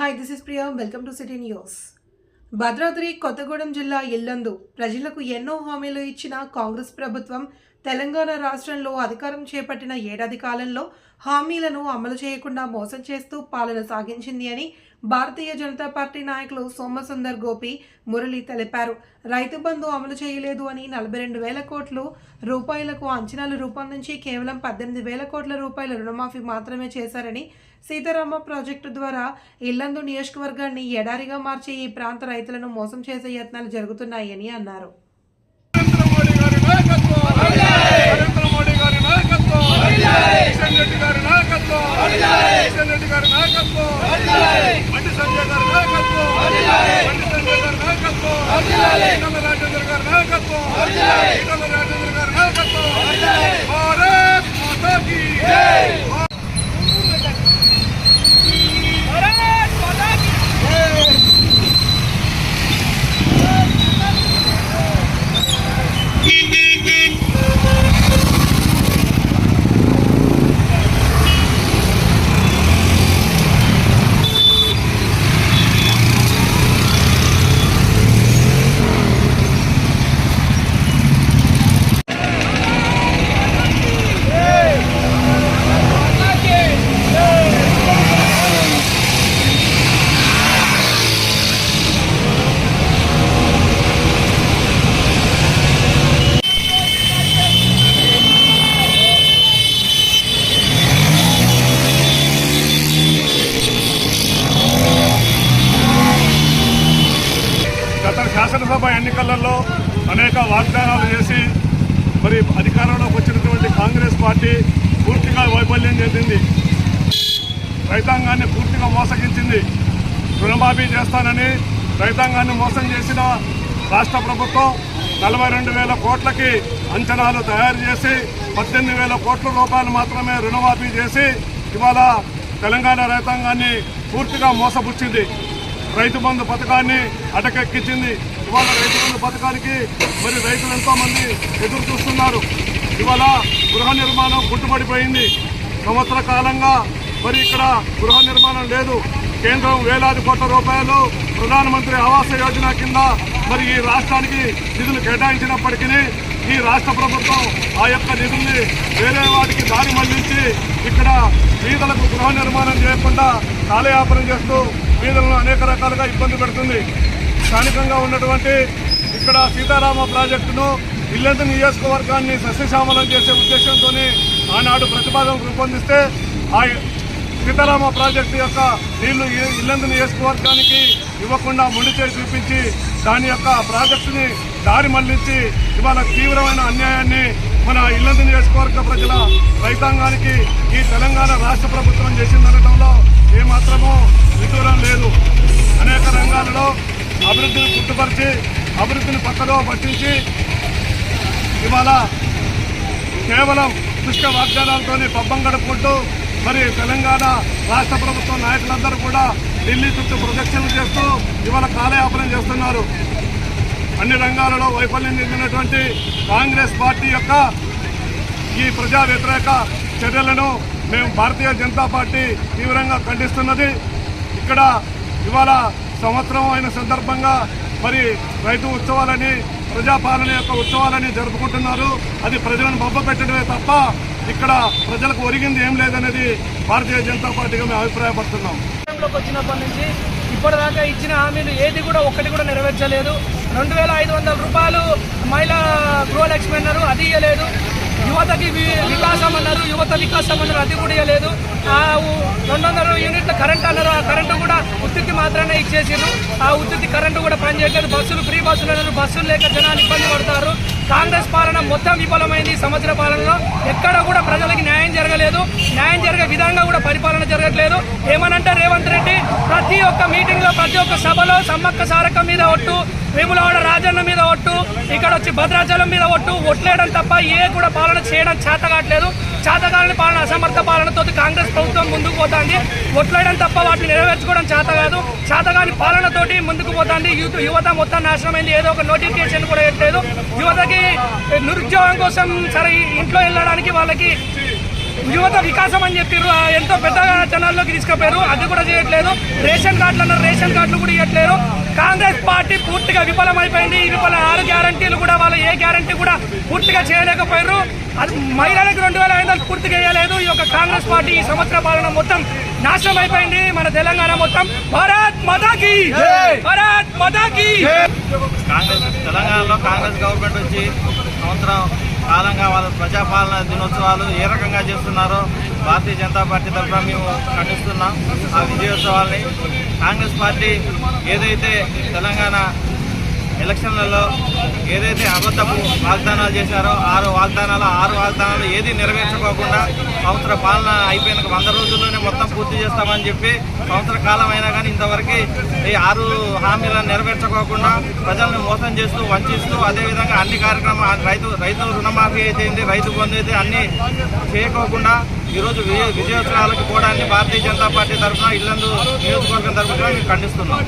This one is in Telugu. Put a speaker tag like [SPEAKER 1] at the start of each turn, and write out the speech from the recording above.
[SPEAKER 1] Hi this is Priya welcome to city news Bhadradri Kothagudem జిల్లా ఇల్లందు ప్రజలకు ఎన్నో హామీలు ఇచ్చిన కాంగ్రెస్ ప్రభుత్వం తెలంగాణ రాష్ట్రంలో అధికారం చేపట్టిన ఏడాది కాలంలో హామీలను అమలు చేయకుండా మోసం చేస్తూ పాలన సాగించింది అని భారతీయ జనతా పార్టీ నాయకులు సోమసుందర్ గోపి మురళి తెలిపారు. రైతు బంధు అమలు చేయలేదు అని నలభై రెండు వేల కోట్లు రూపాయలకు అంచనాలు రూపొందించి కేవలం పద్దెనిమిది వేల కోట్ల రూపాయల రుణమాఫీ మాత్రమే చేశారని సీతారామ ప్రాజెక్టు ద్వారా ఇల్లందు నియోజకవర్గాన్ని ఎడారిగా మార్చి ఈ ప్రాంత రైతులను మోసం చేసే యత్నాలు జరుగుతున్నాయని అన్నారు.
[SPEAKER 2] నరేంద్ర మోడీ గారి నాయకత్వం కిషన్ రెడ్డి గారి నాయకత్వం కిషన్ రెడ్డి గారి నాయకత్వం బండి సంజయ్ గారి నాయకత్వం బండి సంజయ్ గారి నాయకత్వం రాజేంద్ర గారి నాయకత్వం. శాసనసభ ఎన్నికలలో అనేక వాగ్దానాలు చేసి మరి అధికారంలోకి వచ్చినటువంటి కాంగ్రెస్ పార్టీ పూర్తిగా వైఫల్యం చెందింది. రైతాంగాన్ని పూర్తిగా మోసగించింది. రుణమాఫీ చేస్తానని రైతాంగాన్ని మోసం చేసిన రాష్ట్ర ప్రభుత్వం నలభై రెండు వేల కోట్లకి అంచనాలు తయారు చేసి పద్దెనిమిది వేల కోట్ల రూపాయలు మాత్రమే రుణమాఫీ చేసి ఇవాళ తెలంగాణ రైతాంగాన్ని పూర్తిగా మోసపుచ్చింది. రైతు బంధు పథకాన్ని అటకెక్కించింది. ఇవాళ రైతు బంధు పథకానికి మరి రైతులు ఎంతో మంది ఎదురు చూస్తున్నారు. ఇవాళ గృహ నిర్మాణం గుట్టుపడిపోయింది సంవత్సర కాలంగా మరి ఇక్కడ గృహ నిర్మాణం లేదు. కేంద్రం వేలాది కోట్ల రూపాయలు ప్రధానమంత్రి ఆవాస యోజన కింద మరి ఈ రాష్ట్రానికి నిధులు కేటాయించినప్పటికీ ఈ రాష్ట్ర ప్రభుత్వం ఆ యొక్క నిధుల్ని వేరే వాటికి దారి మళ్ళించి ఇక్కడ పేదలకు గృహ నిర్మాణం చేయకుండా కాలయాపనం చేస్తూ పేదలను అనేక రకాలుగా ఇబ్బంది పెడుతుంది. స్థానికంగా ఉన్నటువంటి ఇక్కడ సీతారామ ప్రాజెక్టును ఇల్లందు నియోజకవర్గాన్ని సస్యశ్యామలం చేసే ఉద్దేశంతో ఆనాడు ప్రతిపాదన రూపొందిస్తే ఆ సీతారామ ప్రాజెక్టు యొక్క నీళ్ళు ఈ- ఇల్లందు నియోజకవర్గానికి ఇవ్వకుండా మొండి చేసి చూపించి దాని యొక్క ప్రాజెక్టుని దారి మళ్ళించి ఇవాళ తీవ్రమైన అన్యాయాన్ని మన ఇల్లందు నియోజకవర్గ ప్రజల రైతాంగానికి ఈ తెలంగాణ రాష్ట్ర ప్రభుత్వం అభివృద్ధిని అభివృద్ధిని పక్కలో పట్టించి ఇవాళ కేవలం దుష్ట వాగ్దానాలతోనే పబ్బం గడుపుకుంటూ మరి తెలంగాణ రాష్ట్ర ప్రభుత్వం నాయకులందరూ కూడా ఢిల్లీ చుట్టూ ప్రదక్షిణలు చేస్తూ ఇవాళ కాలయాపనం చేస్తున్నారు. అన్ని రంగాలలో వైఫల్యం చెందినటువంటి కాంగ్రెస్ పార్టీ యొక్క ఈ ప్రజా వ్యతిరేక చర్యలను మేము భారతీయ జనతా పార్టీ తీవ్రంగా ఖండిస్తున్నది. ఇక్కడ ఇవాళ సంవత్సరం అయిన సందర్భంగా మరి రైతు ఉత్సవాలని ప్రజాపాలన యొక్క ఉత్సవాలని జరుపుకుంటున్నారు. అది ప్రజలను బొబ్బ పెట్టడమే తప్ప ఇక్కడ ప్రజలకు ఒరిగింది ఏం లేదనేది భారతీయ జనతా పార్టీగా మేము అభిప్రాయపడుతున్నాం.
[SPEAKER 3] వచ్చినప్పటి నుంచి ఇప్పటిదాకా ఇచ్చిన హామీలు ఏది కూడా ఒక్కటి కూడా నెరవేర్చలేదు. రెండు వేల ఐదు వందల రూపాయలు మహిళా గృహలక్ష్మి అన్నారు అది ఇవ్వలేదు యువతకి వి- వికాసం అన్నారు యువత వికాసం అన్నారు అది కూడా ఇవ్వలేదు రెండు వందల యూనిట్ల కరెంట్ అన్నారు ఆ కరెంటు కూడా ఉత్తికి మాత్రమే ఇచ్చేసారు ఆ ఉత్తికి కరెంటు కూడా పనిచేయలేదు బస్సులు ఫ్రీ బస్సులు అన్నారు. బస్సులు లేక జనాలు ఇబ్బంది పడతారు. కాంగ్రెస్ పాలన మొత్తం విఫలమైంది సంవత్సర పాలనలో. ఎక్కడ కూడా ప్రజలకి న్యాయం జరగలేదు. న్యాయం జరిగే విధంగా కూడా పరిపాలన జరగట్లేదు. ఏమనంటే రేవంత్ రెడ్డి ప్రతి ఒక్క మీటింగ్లో ప్రతి ఒక్క సభలో సమ్మక్క సారక మీద ఒట్టు వేములవాడ రాజన్న మీద ఒట్టు ఇక్కడ వచ్చి భద్రాచలం మీద ఒట్టు ఒట్లేయడం తప్ప ఏ కూడా పాలన చేయడం చేత కావట్లేదు చేతకాలని పాలన అసమర్థ పాలనతో కాంగ్రెస్ ప్రభుత్వం ముందుకు పోతుంది. ఒట్లేయడం తప్ప వాటిని నెరవేర్చుకోవడం చేత కాదు. చేతగాని పాలనతోటి ముందుకు పోతుంది. యూత్ యువత మొత్తం నాశనమైంది. ఏదో ఒక నోటిఫికేషన్ కూడా పెట్టలేదు. యువతకి నిరుద్యోగం కోసం సరే ఇంట్లో వెళ్ళడానికి వాళ్ళకి యువత వికాసం అని చెప్పారు ఎంతో పెద్ద జనాల్లోకి తీసుకుపోయారు. అది కూడా చేయట్లేదు. రేషన్ కార్డులు అన్నారు రేషన్ కార్డులు కూడా ఇవ్వట్లేదు. కాంగ్రెస్ పార్టీ పూర్తిగా విఫలమైపోయింది. ఈ విఫల ఆరు గ్యారంటీలు కూడా వాళ్ళు ఏ గ్యారంటీ కూడా పూర్తిగా చేయలేకపోయారు. అది మహిళలకు రెండు వేల ఐదు వందలు పూర్తిగా వేయలేదు ఈ యొక్క కాంగ్రెస్ పార్టీ ఈ సంవత్సర పాలన మొత్తం నాశనం అయిపోయింది. మన తెలంగాణ మొత్తం భారత్ మదాకి భారత్ మదాకి
[SPEAKER 4] కాంగ్రెస్ తెలంగాణలో కాంగ్రెస్ గవర్నమెంట్ వచ్చి సంవత్సరం కాలంగా వాళ్ళ ప్రజాపాలన దినోత్సవాలు ఏ రకంగా చేస్తున్నారో భారతీయ జనతా పార్టీ తరఫున మేము ఖండిస్తున్నాం. ఆ విజయోత్సవాల్ని కాంగ్రెస్ పార్టీ ఏదైతే తెలంగాణ ఎలక్షన్లలో ఏదైతే అబద్ధపు వాగ్దానాలు చేశారో ఆరు వాగ్దానాలు ఆరు వాగ్దానాలు ఏది నెరవేర్చుకోకుండా సంవత్సర పాలన అయిపోయిన వంద రోజుల్లోనే మొత్తం పూర్తి చేస్తామని చెప్పి సంవత్సర కాలం అయినా కానీ ఇంతవరకు ఈ ఆరు హామీలను నెరవేర్చుకోకుండా ప్రజలను మోసం చేస్తూ వంచిస్తూ అదేవిధంగా అన్ని కార్యక్రమాలు రైతు రైతు రుణమాఫీ అయితే రైతు బంధు అయితే అన్ని చేయకోకుండా ఈరోజు విజయ విజయోత్సవాలకు పోవడాన్ని భారతీయ జనతా పార్టీ తరఫున ఇల్లందు నియోజకవర్గం తరఫున మేము ఖండిస్తున్నాం.